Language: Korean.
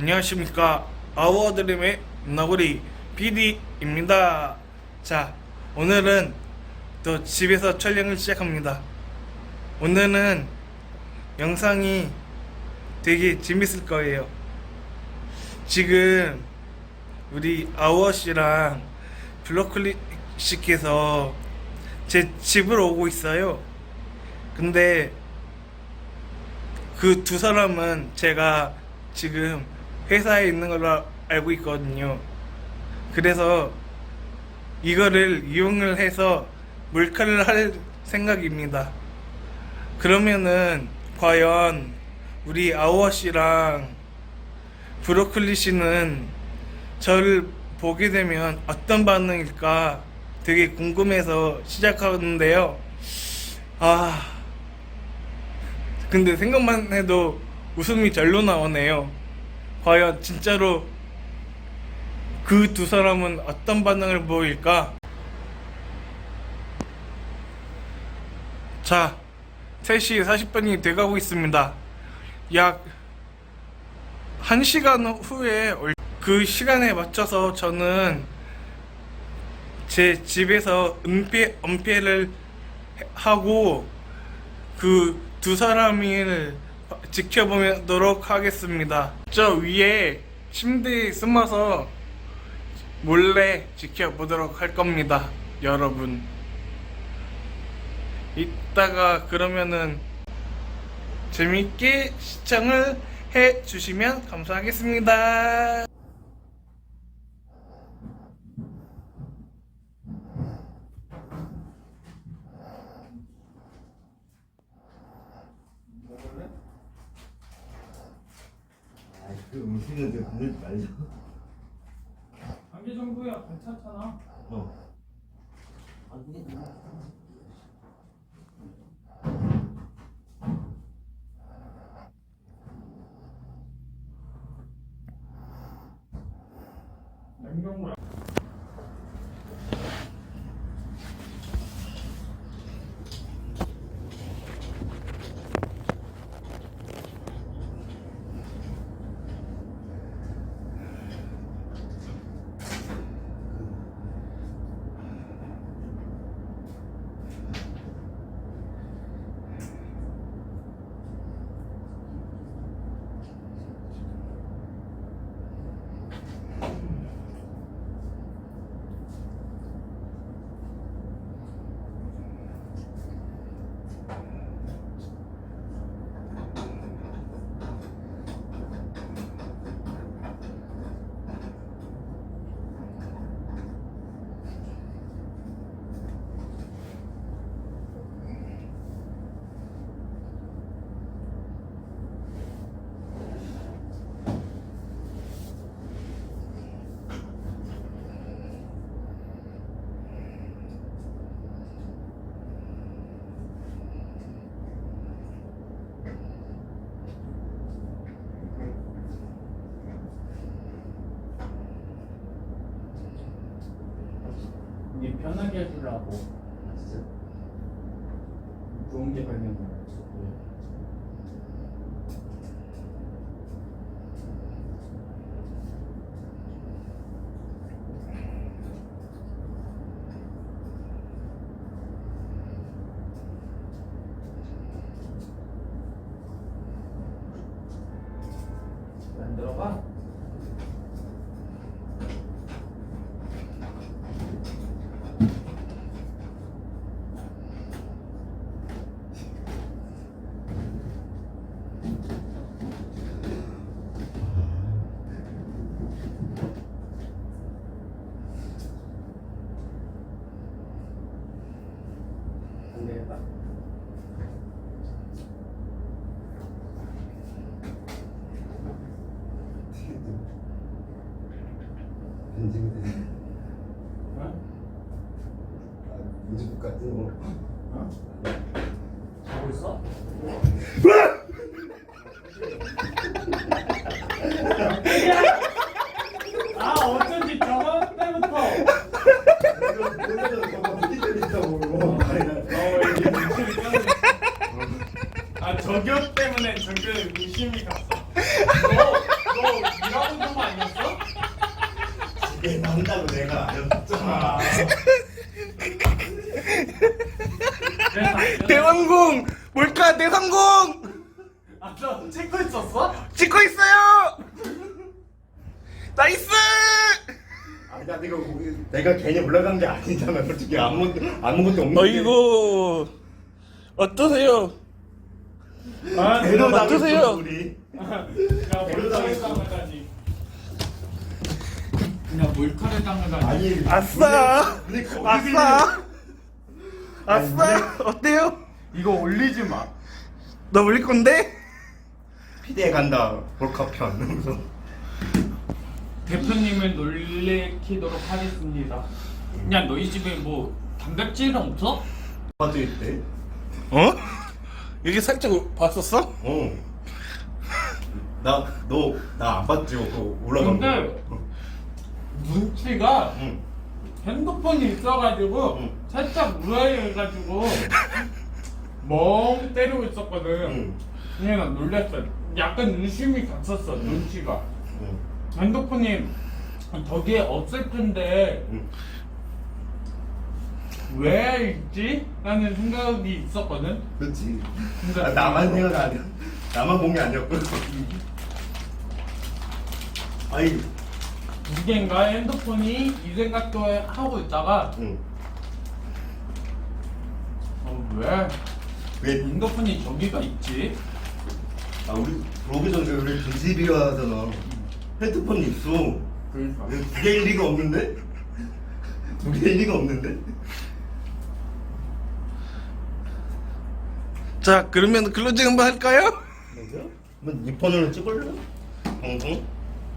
안녕하십니까. 아워드림의 너구리 BD입니다. 자 오늘은 또 집에서 촬영을 시작합니다. 오늘은 영상이 되게 재밌을 거예요. 지금 우리 아워씨랑 블로클리 씨께서 제 집으로 오고 있어요. 근데 그 두 사람은 제가 지금 회사에 있는 걸로 알고 있거든요. 그래서 이거를 이용을 해서 몰카를 할 생각입니다. 그러면은 과연 우리 아워 씨랑 브로콜리 씨는 저를 보게 되면 어떤 반응일까 되게 궁금해서 시작하는데요. 아, 근데 생각만 해도 웃음이 절로 나오네요. 과연 진짜로 그 두 사람은 어떤 반응을 보일까? 자, 3시 40분이 돼가고 있습니다. 약 1시간 후에 올- 그 시간에 맞춰서 저는 제 집에서 은폐, 은폐를 하고 그 두 사람을 지켜보도록 하겠습니다. 저 위에 침대에 숨어서 몰래 지켜보도록 할 겁니다. 여러분. 이따가 그러면은 재밌게 시청을 해 주시면 감사하겠습니다. 아, 그좀 건들지 말자. 감기 정도야 괜찮잖아. 어. 냉동고야. 이게 편하게 해주려고 진짜? 좋은 게 발견을 안 들어가? 벤징 어? 우주 같은 거. 어? 자고 있어? 아 어쩐지 저번 때부터 오늘은 저거 피디들 있다고. 어 이게 눈치를 껴는 아 저격 때문에 저격 의심이 갔어 너너 일하고 있는 거 아니었어? 집에 난다고 내가 알려줬잖아. 대왕공 몰카 대성공 아, 너 찍고 있었어? 찍고 있어요 나이스 아니 나 내가 내가 괜히 올라간 게 아니잖아. 솔직히 아무 아무것도 없는데. 어이구 어떠세요 아, 배로 어떠세요? 당했어 우리. 야, 몰카를 당하다니. 그냥 몰카를 당하다니. 아니 아싸 근데 거기 아싸 아싸 어때요 이거 올리지 마. 너 올릴 건데 피디에 간다 몰카 편. 그래서 대표님을 놀래키도록 하겠습니다. 그냥 너희 집에 뭐 단백질은 없어? 빠져 있대. 어 여기 살짝 봤었어 어. 나너 나 안 봤지? 올라간 거. 근데 눈치가 응. 핸드폰이 있어가지고 응. 살짝 우아해가지고 멍 때리고 있었거든. 응. 그냥 난 놀랐어. 약간 의심이 갔었어 눈치가. 응. 핸드폰이 저기에 없을 텐데 응. 왜 있지? 라는 생각이 있었거든. 그렇지. 근데 아, 나만 생각 아니야. 나만 본 게 아니었고. 아니. 두 개인가 핸드폰이 이 생각도 하고 있다가 응. 어, 왜 왜? 핸드폰이 저기가 있지? 아 우리 들어오기 전에 우리 빈집이라 하잖아. 핸드폰이 있어. 그러니까 두 개일 리가 없는데? 두 개일 리가 없는데? 자 그러면 클로징 한번 할까요 맞아? 한번 이 폰으로 찍을래? 방송?